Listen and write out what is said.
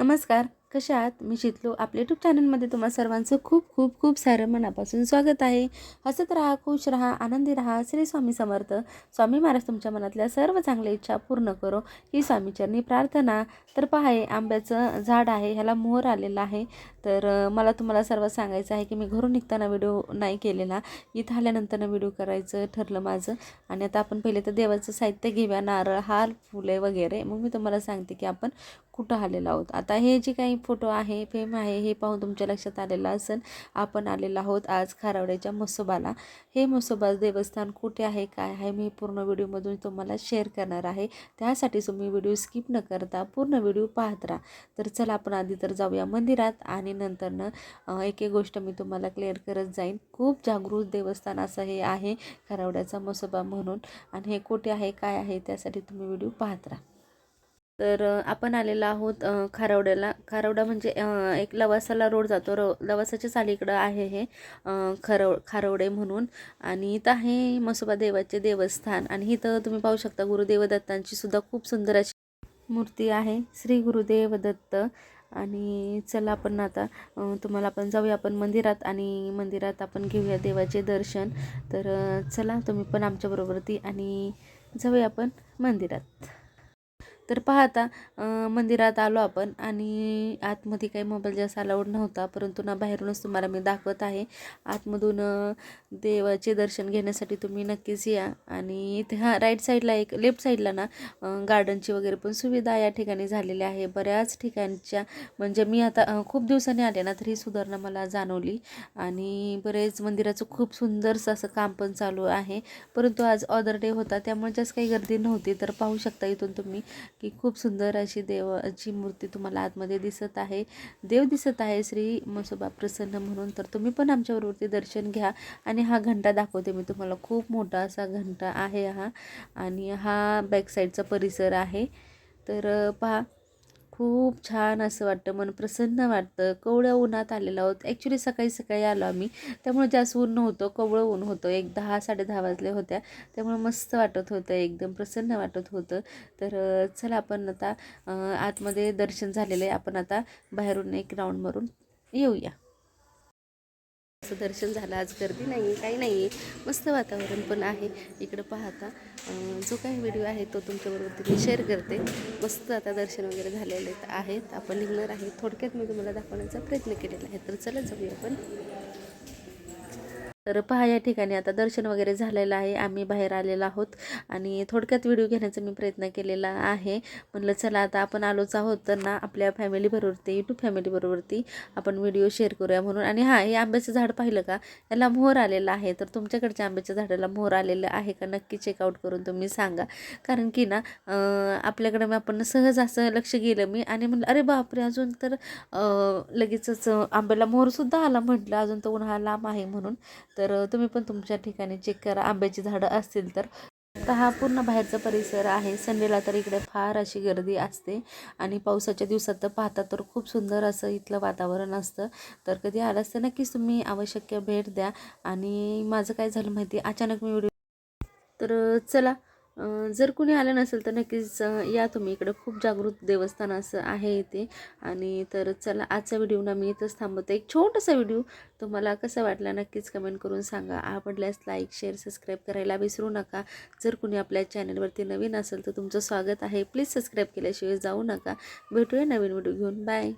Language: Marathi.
नमस्कार. कशा आहात मी शितलो आपल्या यूट्यूब चॅनलमध्ये तुम्हा सर्वांचं खूप खूप खूप सारं मनापासून स्वागत आहे. हसत राहा खुश राहा आनंदी राहा श्री स्वामी समर्थ. स्वामी महाराज तुमच्या मनातल्या सर्व चांगल्या इच्छा पूर्ण करो. ही स्वामीचरणी प्रार्थना. तर पहा आंब्याचं झाड आहे ह्याला मोहर आलेला आहे. तर मला तुम्हाला सर्व सांगायचं आहे की मी घरून निघताना व्हिडिओ नाही केलेला. इथं आल्यानंतरनं व्हिडिओ करायचं ठरलं माझं. आणि आता आपण पहिले तर देवाचं साहित्य घेऊया. नारळ हार फुले वगैरे. मग मी तुम्हाला सांगते की आपण कुठं आलेलो आहोत. आता हे जे काही फोटो आहे फेम आहे हे पाहून तुमच्या लक्षात आलेलं असेल. आपण आलेलो आहोत आज खारावड्याच्या म्हसोबाला हे म्हसोबा देवस्थान कुठे आहे काय आहे मी पूर्ण व्हिडिओमधून तुम्हाला शेअर करणार आहे. त्यासाठी तुम्ही व्हिडिओ स्किप न करता पूर्ण व्हिडिओ पाहत राहा. तर चला आपण आधी तर जाऊया मंदिरात आणि नंतरनं एक एक गोष्ट मी तुम्हाला क्लिअर करत जाईन. खूप जागृत देवस्थान असं हे आहे खारावड्याचा मसोबा म्हणून. आणि हे कुठे आहे काय आहे त्यासाठी तुम्ही व्हिडिओ पाहत राहा. तर आपण आलेलो आहोत खारवड्याला. खारवडा म्हणजे एक लवासाला रोड जातो. र लवासाच्या सालीकडं आहे हे खरव खारवडे म्हणून. आणि इथं आहे मसोबा देवाचे देवस्थान. आणि इथं तुम्ही पाहू शकता गुरुदेव दत्तांची सुद्धा खूप सुंदर अशी मूर्ती आहे श्री गुरुदेव दत्त आणि चला आपण आता तुम्हाला आपण जाऊया आपण मंदिरात आणि मंदिरात आपण घेऊया देवाचे दर्शन. तर चला तुम्ही पण आमच्याबरोबर ती आणि जाऊया आपण मंदिरात. तर पाहता मंदिरात आलो आपण आणि आतमध्ये काही मोबाईल जास्त अलाउड नव्हता परंतु ना बाहेरूनच तुम्हाला मी दाखवत आहे. आतमधून देवाचे दर्शन घेण्यासाठी तुम्ही नक्कीच या. आणि इथे हा राईट साईडला एक लेफ्ट साईडला ना गार्डनची वगैरे पण सुविधा या ठिकाणी झालेली आहे. बऱ्याच ठिकाणच्या म्हणजे मी आता खूप दिवसांनी आले ना तर ही सुधारणा मला जाणवली. आणि बरेच मंदिराचं खूप सुंदरसं असं काम पण चालू आहे. परंतु आज ऑदर डे होता त्यामुळे जास्त काही गर्दी नव्हती. तर पाहू शकता इथून तुम्ही. की खूप सुंदर अशी देवाची मूर्ती तुम्हाला आतमध्ये दिसत आहे. देव दिसत आहे श्री मसोबा प्रसन्न म्हणून. तर तुम्ही पण आमच्याबरोबरती दर्शन घ्या आणि हा घंटा दाखवते मी तुम्हाला. खूप मोठा असा घंटा आहे हा. आणि हा बॅक साईडचा परिसर आहे. तर पहा. खूप छान असं वाटतं मन प्रसन्न वाटतं. कवळं उन्हात आलेलं आहोत. ॲक्च्युली सकाळी सकाळी आलो आम्ही. त्यामुळे जास्त ऊन नव्हतं कवळं ऊन होतं. एक दहा साडे दहा वाजले होत्या. त्यामुळे मस्त वाटत होतं एकदम प्रसन्न वाटत होतं. तर चला आपण आता आतमध्ये दर्शन झालेलं आहे. आपण आता बाहेरून एक राऊंड मारून येऊया. देवाचं दर्शन झालं. आज गर्दी नाही आहे काही नाही आहे मस्त वातावरण पण आहे. इकडं पाहता जो काही व्हिडिओ आहे तो तुमच्याबरोबर मी शेअर करते. मस्त आता दर्शन वगैरे झालेले आहेत. आपण निघणार आहे. थोडक्यात मी तुम्हाला दाखवण्याचा प्रयत्न केलेला आहे. तर चला जाऊया आपण. तर पहा या ठिकाणी आता दर्शन वगैरे झालेलं आहे. आम्ही बाहेर आलेलो आहोत आणि थोडक्यात व्हिडिओ घेण्याचा मी प्रयत्न केलेला आहे. म्हणलं चला आता आपण आलोच आहोत तर ना आपल्या फॅमिलीबरोबरती यूट्यूब फॅमिलीबरोबरती आपण व्हिडिओ शेअर करूया म्हणून. आणि हां हे आंब्याचं झाड पाहिलं का? याला मोहर आलेला आहे. तर तुमच्याकडच्या आंब्याच्या झाडाला मोहर आलेलं आहे का? नक्की चेकआउट करून तुम्ही सांगा. कारण की ना आपल्याकडे मी आपण सहज असं लक्ष गेलं मी आणि म्हणलं अरे बापरे अजून तर लगेचच आंब्याला मोहरसुद्धा आला. म्हटलं अजून तर उन्हाळा लांब आहे म्हणून. तर तुम्ही पण तुमच्या ठिकाणी चेक करा. आंब्याची झाडं असतील तर. हा पूर्ण बाहेरचा परिसर आहे. संडेला तर इकडे फार अशी गर्दी असते आणि पावसाच्या दिवसात तर पाहता तर खूप सुंदर असं इथलं वातावरण असतं. तर कधी आलं तर नक्कीच तुम्ही आवश्यक भेट द्या. आणि माझं काय झालं माहिती अचानक मी व्हिडिओ तर चला. जर कुणी आलं नसेल तर नक्कीच या तुम्ही इकडं. खूप जागृत देवस्थान असं आहे इथे. आणि तर चला आजचा व्हिडिओ ना मी इथंच थांबवते. एक छोटासा व्हिडिओ तुम्हाला कसा वाटला नक्कीच कमेंट करून सांगा. आवडल्यास लाईक शेअर सबस्क्राईब करायला विसरू नका. जर कुणी आपल्या चॅनलवरती नवीन असेल तर तुमचं स्वागत आहे. प्लीज सबस्क्राईब केल्याशिवाय जाऊ नका. भेटूया नवीन व्हिडिओ घेऊन. बाय